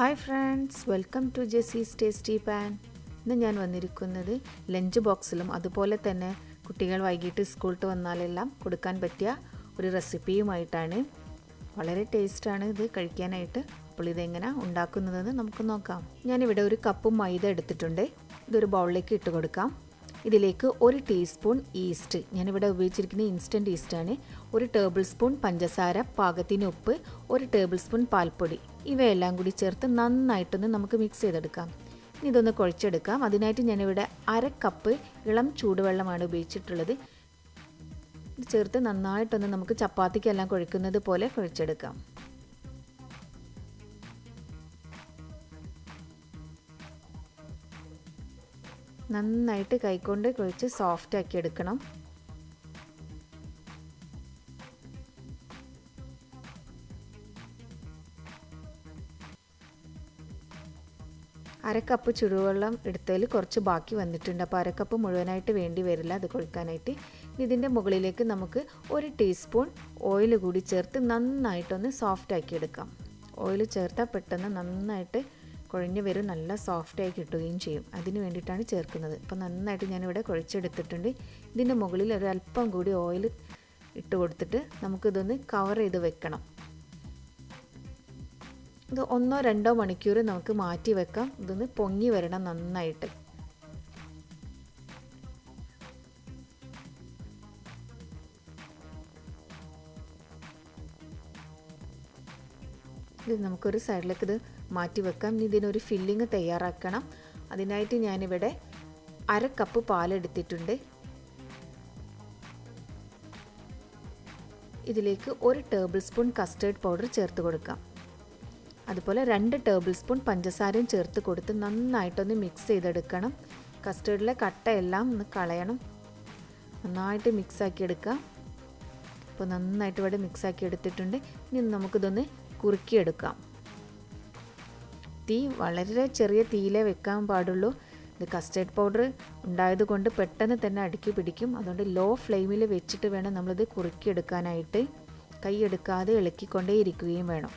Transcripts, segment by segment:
Hi friends welcome to Jessy's tasty pan. ഇന്ന് ഞാൻ വന്നിരിക്കുന്നത് ലഞ്ച് ബോക്സിലും. അതുപോലെ തന്നെ കുട്ടികൾ വൈകിട്ട് സ്കൂളിട്ട് വന്നാലെല്ലാം കൊടുക്കാൻ പറ്റിയ ഒരു റെസിപ്പിയുമായിട്ടാണ്. വളരെ ടേസ്റ്റാണ് ഇത് കഴിക്കാനായിട്ട്. അപ്പോൾ ഇതെങ്ങനെ ഉണ്ടാക്കുന്നതെന്ന് നമുക്ക് നോക്കാം. ഞാനിവിടെ ഒരു കപ്പ് മൈദ എടുത്തിട്ടുണ്ട്. ഇതൊരു ബൗളിലേക്ക് ഇട്ട് കൊടുക്കാം. ഇതിലേക്ക് ഒരു ടീസ്പൂൺ ഈസ്റ്റ് ഞാനിവിടെ ഉപയോഗിച്ചിരിക്കുന്ന ഇൻസ്റ്റന്റ് ഈസ്റ്റാണ് ഒരു ടേബിൾ സ്പൂൺ പഞ്ചസാര പാകത്തിന് ഉപ്പ് ഒരു ടേബിൾ സ്പൂൺ പാൽപ്പൊടി. ഇവയെല്ലാം കൂടി ചേർത്ത് നന്നായിട്ടൊന്ന് നമുക്ക് മിക്സ് ചെയ്തെടുക്കാം. ഇനി ഇതൊന്ന് കുഴച്ചെടുക്കാം. അതിനായിട്ട് ഞാനിവിടെ അര കപ്പ് ഇളം ചൂടുവെള്ളമാണ് ഉപയോഗിച്ചിട്ടുള്ളത്. ചേർത്ത് നന്നായിട്ടൊന്ന് നമുക്ക് ചപ്പാത്തിക്കെല്ലാം കുഴക്കുന്നത് പോലെ കുഴച്ചെടുക്കാം. നന്നായിട്ട് കൈകൊണ്ട് കുഴച്ച് സോഫ്റ്റ് ആക്കി എടുക്കണം. അരക്കപ്പ് ചുടുവെള്ളം എടുത്തതിൽ കുറച്ച് ബാക്കി വന്നിട്ടുണ്ട്. അപ്പോൾ അരക്കപ്പ് മുഴുവനായിട്ട് വേണ്ടി വരില്ല അത് കൊഴുക്കാനായിട്ട്. ഇതിന്റെ മുകളിലേക്ക് നമുക്ക് ഒരു ടീസ്പൂൺ ഓയിൽ കൂടി ചേർത്ത് നന്നായിട്ടൊന്ന് സോഫ്റ്റ് ആക്കി എടുക്കാം. ഓയിൽ ചേർത്താൽ പെട്ടെന്ന് നന്നായിട്ട് കുഴഞ്ഞു വരും നല്ല സോഫ്റ്റായി കിട്ടുകയും ചെയ്യും. അതിന് വേണ്ടിയിട്ടാണ് ചേർക്കുന്നത്. അപ്പോൾ നന്നായിട്ട് ഞാനിവിടെ കുഴച്ചെടുത്തിട്ടുണ്ട്. ഇതിന്റെ മുകളിൽ ഒരു അല്പം കൂടി ഓയിൽ ഇട്ട് കൊടുത്തിട്ട് നമുക്കിതൊന്ന് കവർ ചെയ്ത് വെക്കണം. ഇത് ഒന്നോ രണ്ടോ മണിക്കൂർ നമുക്ക് മാറ്റി വെക്കാം. ഇതൊന്ന് പൊങ്ങി വരണം നന്നായിട്ട്. ഇത് നമുക്കൊരു സൈഡിലേക്ക് ഇത് മാറ്റി വെക്കാം. ഇനി ഇതിനൊരു ഫില്ലിങ് തയ്യാറാക്കണം. അതിനായിട്ട് ഞാനിവിടെ അര കപ്പ് പാലെടുത്തിട്ടുണ്ട്. ഇതിലേക്ക് ഒരു ടേബിൾ സ്പൂൺ കസ്റ്റേർഡ് പൗഡർ ചേർത്ത് കൊടുക്കാം. അതുപോലെ രണ്ട് ടേബിൾ സ്പൂൺ പഞ്ചസാരയും ചേർത്ത് കൊടുത്ത് നന്നായിട്ടൊന്ന് മിക്സ് ചെയ്തെടുക്കണം. കസ്റ്റേർഡിലെ കട്ടയെല്ലാം ഒന്ന് കളയണം. നന്നായിട്ട് മിക്സാക്കി എടുക്കാം അപ്പോൾ നന്നായിട്ട് ഇവിടെ മിക്സാക്കി എടുത്തിട്ടുണ്ട് ഇനി നമുക്കിതൊന്ന് കുറുക്കിയെടുക്കാം. തീ വളരെ ചെറിയ തീയിലേ വെക്കാൻ പാടുള്ളൂ. ഇത് കസ്റ്റേർഡ് പൗഡർ ഉണ്ടായതുകൊണ്ട് പെട്ടെന്ന് തന്നെ അടുക്കി പിടിക്കും. അതുകൊണ്ട് ലോ ഫ്ലെയിമിൽ വെച്ചിട്ട് വേണം നമ്മളിത് കുറുക്കിയെടുക്കാനായിട്ട്. കൈ എടുക്കാതെ ഇളക്കിക്കൊണ്ടേ ഇരിക്കുകയും വേണം.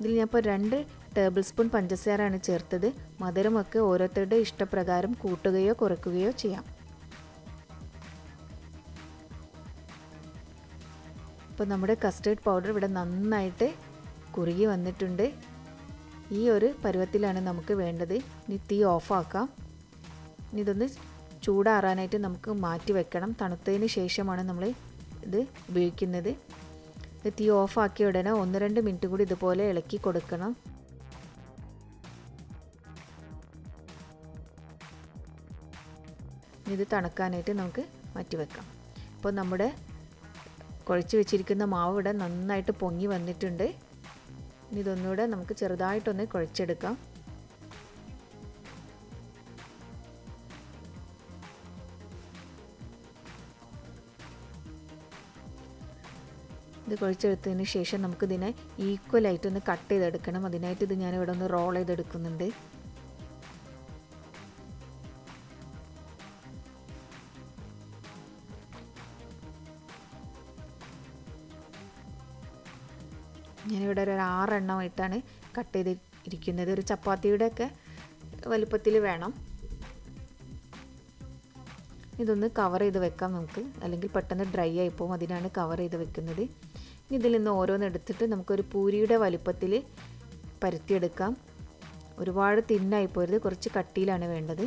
ഇതിൽ ഞാൻ ഇപ്പോൾ രണ്ട് ടേബിൾ സ്പൂൺ പഞ്ചസാരയാണ് ചേർത്തത്. മധുരമൊക്കെ ഓരോരുത്തരുടെ ഇഷ്ടപ്രകാരം കൂട്ടുകയോ കുറയ്ക്കുകയോ ചെയ്യാം. ഇപ്പോൾ നമ്മുടെ കസ്റ്റേർഡ് പൗഡർ ഇവിടെ നന്നായിട്ട് കുറുകി വന്നിട്ടുണ്ട്. ഈ ഒരു പരുവത്തിലാണ് നമുക്ക് വേണ്ടത്. ഇനി തീ ഓഫാക്കാം ഇനി ഇതൊന്ന് ചൂടാറാനായിട്ട് നമുക്ക് മാറ്റി വെക്കണം. തണുത്തതിന് ശേഷമാണ് നമ്മൾ ഇത് ഉപയോഗിക്കുന്നത്. തീ ഓഫാക്കിയ ഉടനെ ഒന്ന് രണ്ട് മിനിറ്റ് കൂടി ഇതുപോലെ ഇളക്കി കൊടുക്കണം. ഇത് തണുക്കാനായിട്ട് നമുക്ക് മാറ്റി വെക്കാം. അപ്പോൾ നമ്മുടെ കുഴച്ച് വെച്ചിരിക്കുന്ന മാവ് ഇവിടെ നന്നായിട്ട് പൊങ്ങി വന്നിട്ടുണ്ട്. ഇനി ഇതൊന്നുകൂടെ നമുക്ക് ചെറുതായിട്ടൊന്ന് കുഴച്ചെടുക്കാം. ഇത് കുഴച്ചെടുത്തതിന് ശേഷം നമുക്കിതിനെ ഈക്വലായിട്ടൊന്ന് കട്ട് ചെയ്തെടുക്കണം. അതിനായിട്ട് ഇത് ഞാനിവിടെ ഒന്ന് റോൾ ചെയ്തെടുക്കുന്നുണ്ട്. ഞാനിവിടെ ഒരു ആറെണ്ണമായിട്ടാണ് കട്ട് ചെയ്ത് ഇരിക്കുന്നത് ഒരു ചപ്പാത്തിയുടെ ഒക്കെ വലുപ്പത്തിൽ വേണം. ഇതൊന്ന് കവർ ചെയ്ത് വെക്കാം നമുക്ക്. അല്ലെങ്കിൽ പെട്ടെന്ന് ഡ്രൈ ആയി പോകും അതിനാണ് കവർ ചെയ്ത് വെക്കുന്നത്. ഇനി ഇതിൽ നിന്ന് ഓരോന്ന് എടുത്തിട്ട് നമുക്കൊരു പൂരിയുടെ വലുപ്പത്തിൽ പരത്തിയെടുക്കാം. ഒരുപാട് തിന്നായി പോരുത് കുറച്ച് കട്ടിയിലാണ് വേണ്ടത്.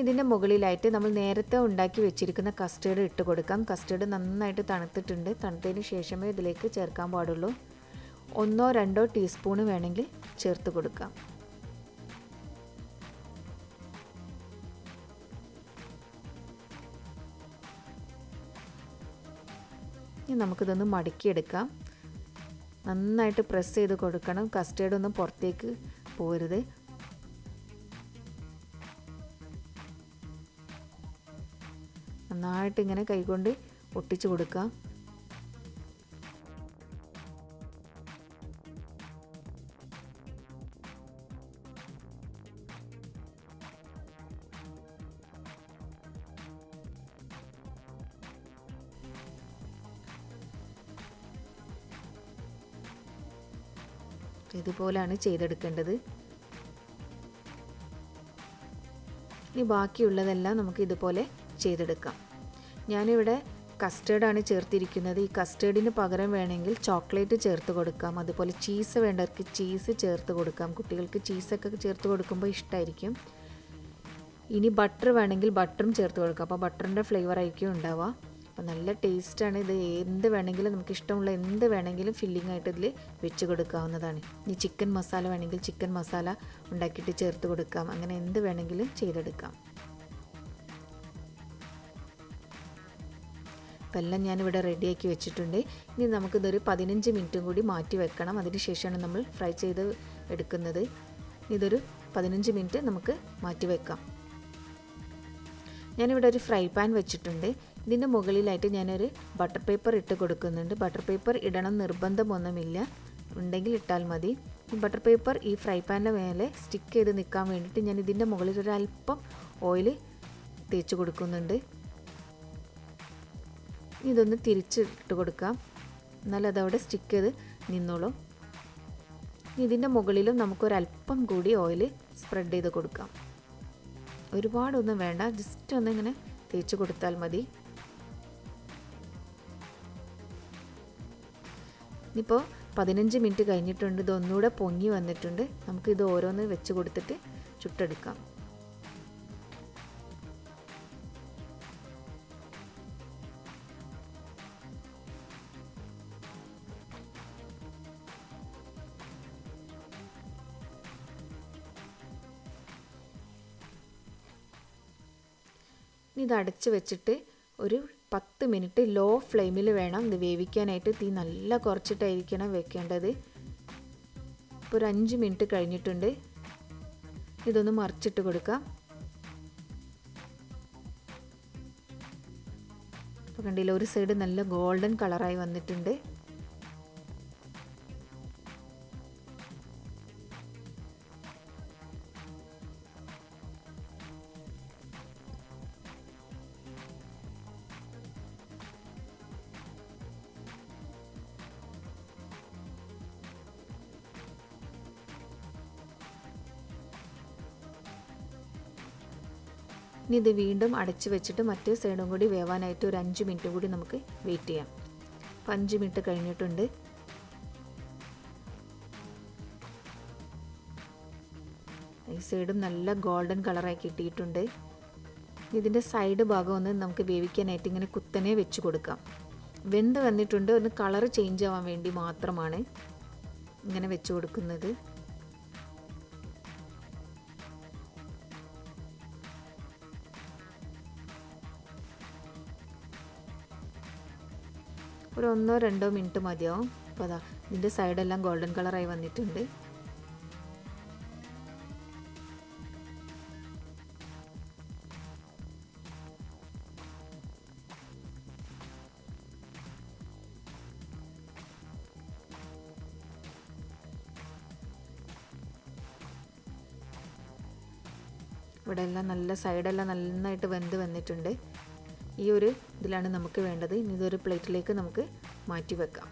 ഇതിന്റെ മുകളിലായിട്ട് നമ്മൾ നേരത്തെ ഉണ്ടാക്കി വെച്ചിരിക്കുന്ന കസ്റ്റേർഡ് ഇട്ട് കൊടുക്കാം. കസ്റ്റേർഡ് നന്നായിട്ട് തണുത്തിട്ടുണ്ട്. തണുത്തതിന് ശേഷമേ ഇതിലേക്ക് ചേർക്കാൻ പാടുള്ളൂ. ഒന്നോ രണ്ടോ ടീസ്പൂണ് വേണമെങ്കിൽ ചേർത്ത് കൊടുക്കാം. ഇനി നമുക്കിതൊന്ന് മടക്കിയെടുക്കാം. നന്നായിട്ട് പ്രസ് ചെയ്ത് കൊടുക്കണം. കസ്റ്റേർഡ് ഒന്നും പുറത്തേക്ക് പോരുത്. നന്നായിട്ട് ഇങ്ങനെ കൈകൊണ്ട് ഒട്ടിച്ചു കൊടുക്കാം. ഇതുപോലാണ് ചെയ്തെടുക്കേണ്ടത്. ഇനി ബാക്കിയുള്ളതെല്ലാം നമുക്ക് ഇതുപോലെ ചെയ്തെടുക്കാം. ഞാനിവിടെ കസ്റ്റേർഡാണ് ചേർത്തിരിക്കുന്നത്. ഈ കസ്റ്റേർഡിന് പകരം വേണമെങ്കിൽ ചോക്ലേറ്റ് ചേർത്ത് കൊടുക്കാം. അതുപോലെ ചീസ് വേണ്ടവർക്ക് ചീസ് ചേർത്ത് കൊടുക്കാം. കുട്ടികൾക്ക് ചീസൊക്കെ ചേർത്ത് കൊടുക്കുമ്പോൾ ഇഷ്ടമായിരിക്കും ഇനി ബട്ടർ വേണമെങ്കിൽ ബട്ടറും ചേർത്ത് കൊടുക്കാം. അപ്പോൾ ബട്ടറിന്റെ ഫ്ലേവർ ആയിരിക്കും ഉണ്ടാവുക. അപ്പോൾ നല്ല ടേസ്റ്റാണ് ഇത് എന്ത് വേണമെങ്കിലും നമുക്ക് ഇഷ്ടമുള്ള എന്ത് വേണമെങ്കിലും ഫില്ലിംഗ് ആയിട്ട് ഇതിൽ വെച്ച് കൊടുക്കാവുന്നതാണ്. ഇനി ചിക്കൻ മസാല വേണമെങ്കിൽ ചിക്കൻ മസാല ഉണ്ടാക്കിയിട്ട് ചേർത്ത് കൊടുക്കാം. അങ്ങനെ എന്ത് വേണമെങ്കിലും ചെയ്തെടുക്കാം. അപ്പം എല്ലാം ഞാനിവിടെ റെഡിയാക്കി വെച്ചിട്ടുണ്ട്. ഇനി നമുക്കിതൊരു പതിനഞ്ച് മിനിറ്റും കൂടി മാറ്റി വെക്കണം. അതിന് ശേഷമാണ് നമ്മൾ ഫ്രൈ ചെയ്ത് എടുക്കുന്നത്. ഇതൊരു പതിനഞ്ച് മിനിറ്റ് നമുക്ക് മാറ്റി വെക്കാം. ഞാനിവിടെ ഒരു ഫ്രൈ പാൻ വെച്ചിട്ടുണ്ട്. ഇതിന്റെ മുകളിലായിട്ട് ഞാനൊരു ബട്ടർ പേപ്പർ ഇട്ട് കൊടുക്കുന്നുണ്ട്. ബട്ടർ പേപ്പർ ഇടണം നിർബന്ധമൊന്നുമില്ല. ഉണ്ടെങ്കിൽ ഇട്ടാൽ മതി. ബട്ടർ പേപ്പർ ഈ ഫ്രൈ പാനിന്റെ മേലെ സ്റ്റിക്ക് ചെയ്ത് നിൽക്കാൻ വേണ്ടിയിട്ട് ഞാൻ ഇതിന്റെ മുകളിൽ ഒരു അല്പം ഓയിൽ തേച്ച് കൊടുക്കുന്നുണ്ട്. ഇതൊന്ന് തിരിച്ചിട്ട് കൊടുക്കാം. എന്നാൽ അതവിടെ സ്റ്റിക്ക് ചെയ്ത് നിന്നോളും. ഇതിന്റെ മുകളിലും നമുക്കൊരല്പം കൂടി ഓയിൽ സ്പ്രെഡ് ചെയ്ത് കൊടുക്കാം. ഒരുപാടൊന്നും വേണ്ട. ജസ്റ്റ് ഒന്ന് ഇങ്ങനെ തേച്ച് കൊടുത്താൽ മതി. ഇനിയിപ്പോൾ പതിനഞ്ച് മിനിറ്റ് കഴിഞ്ഞിട്ടുണ്ട്. ഇത് ഒന്നുകൂടെ പൊങ്ങി വന്നിട്ടുണ്ട്. നമുക്കിത് ഓരോന്ന് വെച്ച് കൊടുത്തിട്ട് ചുട്ടെടുക്കാം. ഇത് അടച്ച് വെച്ചിട്ട് ഒരു പത്ത് മിനിറ്റ് ലോ ഫ്ലെയിമിൽ വേണം ഇത് വേവിക്കാനായിട്ട് തീ നല്ല കുറച്ചിട്ടായിരിക്കണം വെക്കേണ്ടത്. ഇപ്പോൾ ഒരു അഞ്ച് മിനിറ്റ് കഴിഞ്ഞിട്ടുണ്ട്. ഇതൊന്ന് മറിച്ചിട്ട് കൊടുക്കാം. കണ്ടില്ല ഒരു സൈഡ് നല്ല ഗോൾഡൻ കളറായി വന്നിട്ടുണ്ട്. ഇനി ഇത് വീണ്ടും അടച്ചു വെച്ചിട്ട് മറ്റേ സൈഡും കൂടി വേവാനായിട്ട് ഒരു അഞ്ച് മിനിറ്റ് കൂടി നമുക്ക് വെയിറ്റ് ചെയ്യാം. അപ്പം അഞ്ച് മിനിറ്റ് കഴിഞ്ഞിട്ടുണ്ട്. ഈ സൈഡും നല്ല ഗോൾഡൻ കളറായി കിട്ടിയിട്ടുണ്ട്. ഇതിന്റെ സൈഡ് ഭാഗം ഒന്ന് നമുക്ക് വേവിക്കാനായിട്ട് ഇങ്ങനെ കുത്തനെ വെച്ച് കൊടുക്കാം. വെന്ത് വന്നിട്ടുണ്ട്. ഒന്ന് കളർ ചേഞ്ച് ആവാൻ വേണ്ടി മാത്രമാണ് ഇങ്ങനെ വെച്ച് കൊടുക്കുന്നത്. ഒരു ഒന്നോ രണ്ടോ മിനിറ്റ് മതിയാവും അപ്പോൾ അതാ ഇതിന്റെ സൈഡെല്ലാം ഗോൾഡൻ കളറായി വന്നിട്ടുണ്ട്. ഇവിടെ എല്ലാം നല്ല സൈഡെല്ലാം നന്നായിട്ട് വെന്ത് വന്നിട്ടുണ്ട്. ഈ ഒരു ഇതിലാണ് നമുക്ക് വേണ്ടത്. ഇനി ഇതൊരു പ്ലേറ്റിലേക്ക് നമുക്ക് മാറ്റി വെക്കാം.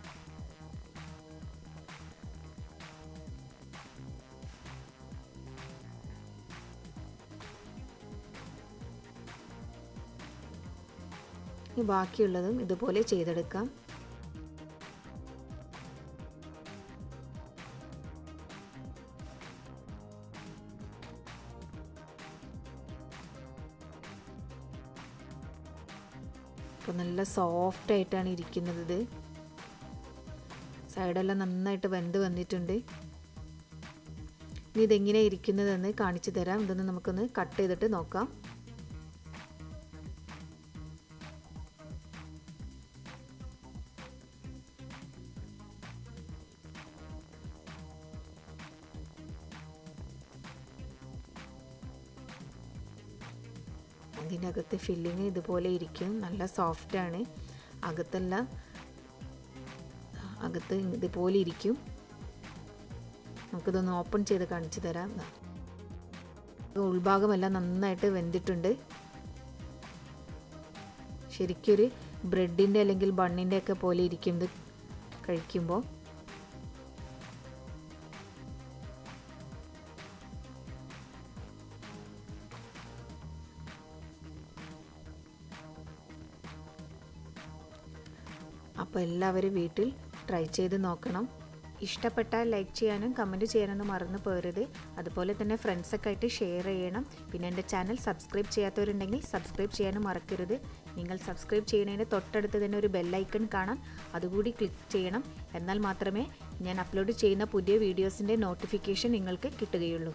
ഇനി ബാക്കിയുള്ളതും ഇതുപോലെ ചെയ്തെടുക്കാം. അപ്പോൾ നല്ല സോഫ്റ്റ് ആയിട്ടാണ് ഇരിക്കുന്നത്. ഇത് സൈഡെല്ലാം നന്നായിട്ട് വെന്ത് വന്നിട്ടുണ്ട്. ഇനി ഇതെങ്ങനെ ഇരിക്കുന്നതെന്ന് കാണിച്ചു തരാം. ഇതൊന്ന് നമുക്കൊന്ന് കട്ട് ചെയ്തിട്ട് നോക്കാം. ഫില്ലിങ് ഇതുപോലെ ഇരിക്കും. നല്ല സോഫ്റ്റാണ് അകത്തല്ല അകത്ത് ഇതുപോലെ ഇരിക്കും. നമുക്കിതൊന്ന് ഓപ്പൺ ചെയ്ത് കാണിച്ചു തരാം. ഉൾഭാഗമെല്ലാം നന്നായിട്ട് വെന്തിട്ടുണ്ട്. ശരിക്കൊരു ബ്രെഡിന്റെ അല്ലെങ്കിൽ ബണ്ണിന്റെ ഒക്കെ പോലെ ഇരിക്കും ഇത് കഴിക്കുമ്പോൾ. അപ്പോൾ എല്ലാവരും വീട്ടിൽ ട്രൈ ചെയ്ത് നോക്കണം. ഇഷ്ടപ്പെട്ടാൽ ലൈക്ക് ചെയ്യാനും കമന്റ് ചെയ്യാനൊന്നും മറന്നു പോരുത്. അതുപോലെ തന്നെ ഫ്രണ്ട്സൊക്കെ ആയിട്ട് ഷെയർ ചെയ്യണം. പിന്നെ എന്റെ ചാനൽ സബ്സ്ക്രൈബ് ചെയ്യാത്തവരുണ്ടെങ്കിൽ സബ്സ്ക്രൈബ് ചെയ്യാനും മറക്കരുത്. നിങ്ങൾ സബ്സ്ക്രൈബ് ചെയ്യുന്നതിന് തൊട്ടടുത്ത് തന്നെ ഒരു ബെല്ലൈക്കൺ കാണാം. അതുകൂടി ക്ലിക്ക് ചെയ്യണം. എന്നാൽ മാത്രമേ ഞാൻ അപ്ലോഡ് ചെയ്യുന്ന പുതിയ വീഡിയോസിന്റെ നോട്ടിഫിക്കേഷൻ നിങ്ങൾക്ക് കിട്ടുകയുള്ളൂ.